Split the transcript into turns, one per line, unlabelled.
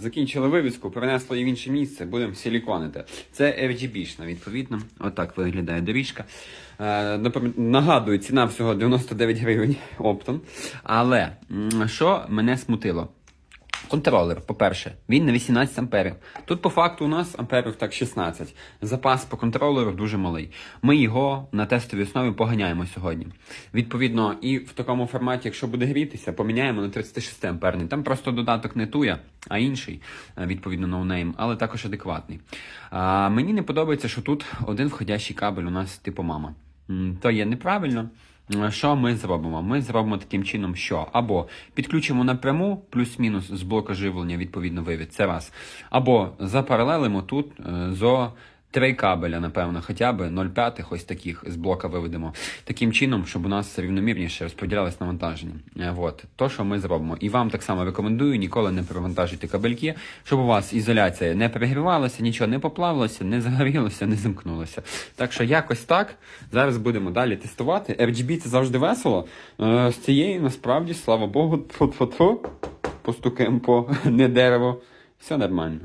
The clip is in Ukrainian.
Закінчили вивіску, перенесли її в інше місце, будемо силіконити. Це RGB-шна, відповідно. Отак виглядає доріжка. Е, Нагадую, ціна всього 99 гривень оптом. Але що мене смутило? Контролер, по-перше, він на 18 амперів. Тут по факту у нас амперів так 16. Запас по контролеру дуже малий. Ми його на тестовій основі поганяємо сьогодні. Відповідно, і в такому форматі, якщо буде грітися, поміняємо на 36 амперний. Там просто додаток не туя, а інший, е, відповідно, ноунейм, але також адекватний. А, мені не подобається, що тут один входящий кабель у нас типу мама. То є неправильно. Що ми зробимо? Ми зробимо таким чином, що або підключимо напряму плюс-мінус з блока живлення, відповідно, вивід, це раз. Або запаралелимо тут е, зо три кабеля, напевно, хоча б 0,5 ось таких з блока виведемо. Таким чином, щоб у нас рівномірніше розподілялось навантаження. Е, Вот. То, що ми зробимо. І вам так само рекомендую ніколи не перевантажуйте кабельки, щоб у вас ізоляція не перегрівалася, нічого не поплавилося, не загорілося, не замкнулося. Так що якось так. Зараз будемо далі тестувати. RGB це завжди весело. Е, З цієї насправді, слава Богу, тфу-тфу-тфу, постукаємо по не дерево. Все нормально.